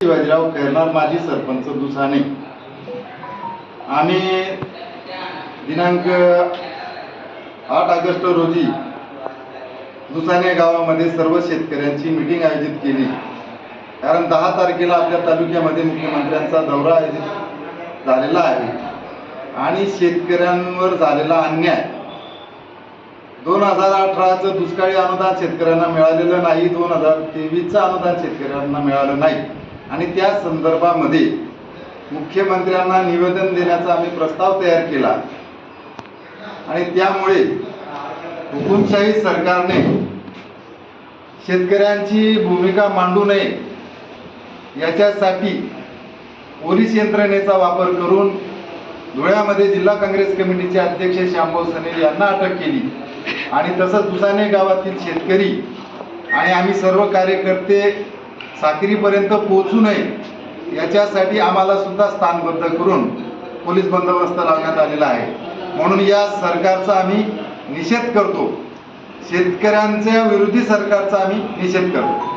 शिवाजीराव खैरनार माजी सरपंच दुसाने. आम्ही दिनांक आठ ऑगस्ट रोजी दुसाने गावामध्ये सर्व शेतकऱ्यांची मीटिंग आयोजित केली. कारण दहा तारखेला आपल्या तालुक्यामध्ये मुख्यमंत्र्यांचा दौरा आयोजित झालेला आहे. आणि शेतकऱ्यांवर झालेला अन्याय दोन हजार अठराचं दुष्काळी अनुदान शेतकऱ्यांना मिळालेलं नाही दोन हजार तेवीसचं अनुदान शेतकऱ्यांना मिळालं नाही. आणि त्या संदर्भामध्ये मुख्यमंत्र्यांना निवेदन देण्याचा आम्ही प्रस्ताव तयार केला. आणि त्यामुळे हुकुमशाही सरकारने शेतकऱ्यांची भूमिका मांडू नये याच्यासाठी पोलीस यंत्रणेचा वापर करून धुळ्यामध्ये जिल्हा काँग्रेस कमिटीचे अध्यक्ष श्यामभाऊ सनेल यांना अटक केली. आणि तसंच दुसाने गावातील शेतकरी आणि आम्ही सर्व कार्यकर्ते साक्रीपर्यंत पोहोचू नये याच्यासाठी आम्हाला सुद्धा स्थानबद्ध करून पोलीस बंदोबस्त लावण्यात आलेला आहे. म्हणून या सरकारचा आम्ही निषेध करतो. शेतकऱ्यांच्या विरोधी सरकारचा आम्ही निषेध करतो.